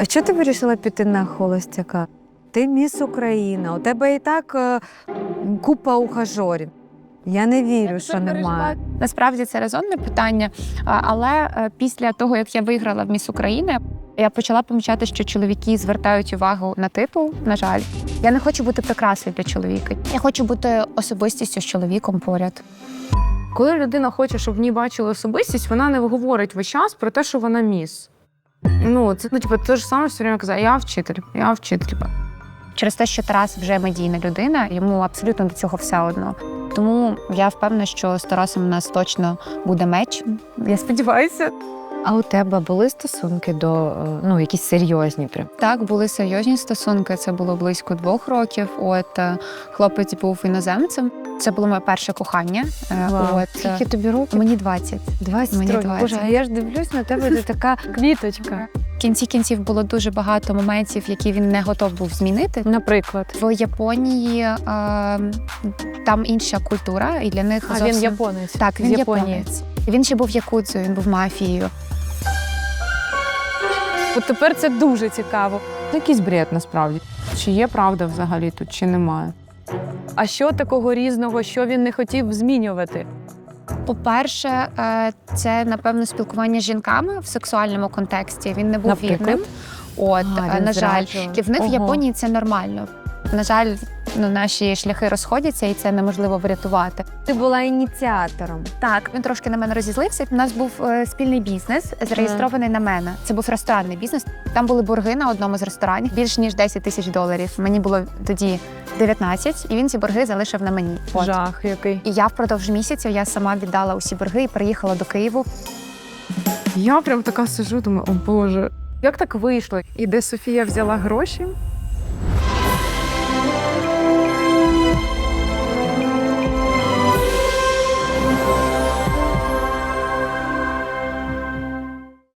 А чого ти вирішила піти на холостяка? Ти міс Україна, у тебе і так е, купа ухажорів. Я не вірю, що немає. Насправді це резонне питання. а, Але е, після того, як я виграла в Міс України, я почала помічати, що чоловіки звертають увагу на титул. На жаль, я не хочу бути прикрасою для чоловіка. Я хочу бути особистістю з чоловіком поряд. Коли людина хоче, щоб в ній бачили особистість, вона не говорить весь час про те, що вона міс. Ну, це ну, типу, те ж саме все время казав, я вчитель, я вчитель. Через те, що Тарас вже медійна людина, йому абсолютно до цього все одно. Тому я впевнена, що з Тарасом у нас точно буде меч. Я сподіваюся. А у тебе були стосунки до е, ну, якісь серйозні прям? Так, були серйозні стосунки. Це було близько двох років. От е, хлопець був іноземцем. Це було моє перше кохання. Е, От Скільки тобі років? мені 20. 20 Мені 20. Боже, а я ж дивлюсь на тебе, ти така квіточка. В кінці кінців було дуже багато моментів, які він не готов був змінити. Наприклад. В Японії е, там інша культура, і для них А зовсім... він японець. Так, з він Японії. японець. Він ще був якудзою, він був мафією. От тепер це дуже цікаво. Це якийсь бред насправді. Чи є правда взагалі тут, чи немає? А що такого різного, що він не хотів змінювати? По-перше, е, це напевно спілкування з жінками в сексуальному контексті. Він не був Наприклад? вірним. От, А, е, на жаль, і в них в Японії це нормально. На жаль, ну, наші шляхи розходяться, і це неможливо врятувати. Ти була ініціатором. Так, він трошки на мене розізлився. У нас був е, спільний бізнес, зареєстрований на мене. Це був ресторанний бізнес. Там були борги на одному з ресторанів більш ніж 10 тисяч доларів. Мені було тоді 19, і він ці борги залишив на мені. От. Жах який. І я впродовж місяця я сама віддала усі борги і приїхала до Києву. Я прям така сижу, думаю, о Боже. Як так вийшло? І де Софія взяла гроші?